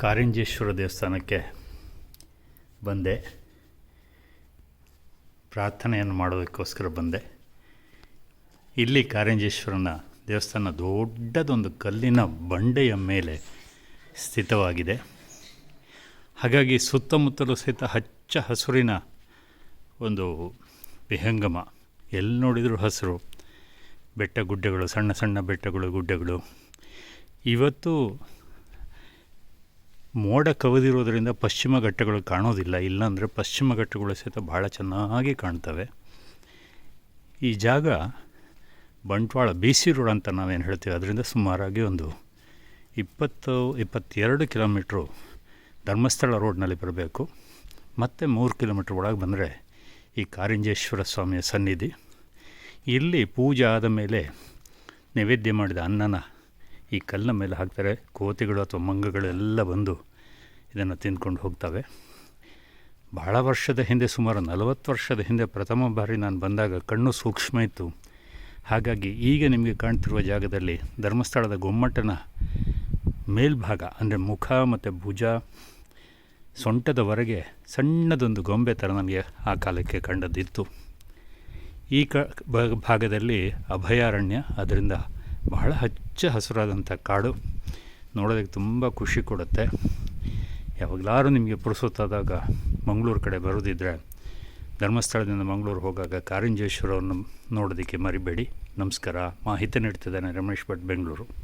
ಕಾರಿಂಜೇಶ್ವರ ದೇವಸ್ಥಾನಕ್ಕೆ ಬಂದೆ. ಪ್ರಾರ್ಥನೆಯನ್ನು ಮಾಡೋದಕ್ಕೋಸ್ಕರ ಬಂದೆ. ಇಲ್ಲಿ ಕಾರಿಂಜೇಶ್ವರನ ದೇವಸ್ಥಾನ ದೊಡ್ಡದೊಂದು ಕಲ್ಲಿನ ಬಂಡೆಯ ಮೇಲೆ ಸ್ಥಿತವಾಗಿದೆ. ಹಾಗಾಗಿ ಸುತ್ತಮುತ್ತಲೂ ಸಹಿತ ಹಚ್ಚ ಹಸುರಿನ ಒಂದು ವಿಹಂಗಮ. ಎಲ್ಲಿ ನೋಡಿದರೂ ಹಸಿರು, ಬೆಟ್ಟ ಗುಡ್ಡಗಳು, ಸಣ್ಣ ಸಣ್ಣ ಬೆಟ್ಟಗಳು, ಗುಡ್ಡಗಳು. ಇವತ್ತು ಮೋಡ ಕವಿದಿರೋದ್ರಿಂದ ಪಶ್ಚಿಮ ಘಟ್ಟಗಳು ಕಾಣೋದಿಲ್ಲ. ಇಲ್ಲಾಂದರೆ ಪಶ್ಚಿಮ ಘಟ್ಟಗಳು ಸಹಿತ ಭಾಳ ಚೆನ್ನಾಗಿ ಕಾಣ್ತವೆ. ಈ ಜಾಗ ಬಂಟ್ವಾಳ ಬಿ ಸಿ ರೋಡ್ ಅಂತ ನಾವೇನು ಹೇಳ್ತೀವಿ, ಅದರಿಂದ ಸುಮಾರಾಗಿ ಒಂದು ಇಪ್ಪತ್ತು, ಇಪ್ಪತ್ತೆರಡು ಕಿಲೋಮೀಟ್ರು ಧರ್ಮಸ್ಥಳ ರೋಡ್ನಲ್ಲಿ ಬರಬೇಕು. ಮತ್ತು ಮೂರು ಕಿಲೋಮೀಟ್ರ್ ಒಳಗೆ ಬಂದರೆ ಈ ಕಾರಿಂಜೇಶ್ವರ ಸ್ವಾಮಿಯ ಸನ್ನಿಧಿ. ಇಲ್ಲಿ ಪೂಜೆ ಆದ ಮೇಲೆ ನೈವೇದ್ಯ ಮಾಡಿದ ಅನ್ನನ ಈ ಕಲ್ಲಿನ ಮೇಲೆ ಹಾಕ್ತಾರೆ ಕೋತಿಗಳು ಅಥವಾ ಮಂಗಗಳೆಲ್ಲ ಬಂದು ಇದನ್ನು ತಿಂದ್ಕೊಂಡು ಹೋಗ್ತವೆ. ಬಹಳ ವರ್ಷದ ಹಿಂದೆ, ಸುಮಾರು ನಲವತ್ತು ವರ್ಷದ ಹಿಂದೆ ಪ್ರಥಮ ಬಾರಿ ನಾನು ಬಂದಾಗ ಕಣ್ಣು ಸೂಕ್ಷ್ಮ ಇತ್ತು. ಹಾಗಾಗಿ ಈಗ ನಿಮಗೆ ಕಾಣ್ತಿರುವ ಜಾಗದಲ್ಲಿ ಧರ್ಮಸ್ಥಳದ ಗೊಮ್ಮಟನ ಮೇಲ್ಭಾಗ, ಅಂದರೆ ಮುಖ ಮತ್ತು ಭುಜ ಸೊಂಟದವರೆಗೆ ಸಣ್ಣದೊಂದು ಗೊಂಬೆ ಥರ ನನಗೆ ಆ ಕಾಲಕ್ಕೆ ಕಂಡದ್ದಿತ್ತು. ಈ ಕ ಭಾಗದಲ್ಲಿ ಅಭಯಾರಣ್ಯ, ಅದರಿಂದ ಬಹಳ ಹಚ್ಚ ಹಸಿರಾದಂಥ ಕಾಡು ನೋಡೋದಕ್ಕೆ ತುಂಬ ಖುಷಿ ಕೊಡುತ್ತೆ. ಯಾವಾಗಲಾರು ನಿಮಗೆ ಪುರುಸೊತ್ತಾದಾಗ ಮಂಗಳೂರು ಕಡೆ ಬರೋದಿದ್ದರೆ ಧರ್ಮಸ್ಥಳದಿಂದ ಮಂಗಳೂರು ಹೋಗಾಗ ಕಾರಂಜೇಶ್ವರವನ್ನು ನೋಡೋದಕ್ಕೆ ಮರಿಬೇಡಿ. ನಮಸ್ಕಾರ. ಮಾಹಿತಿ ನೀಡ್ತಿದ್ದಾನೆ ರಮೇಶ್ ಭಟ್, ಬೆಂಗಳೂರು.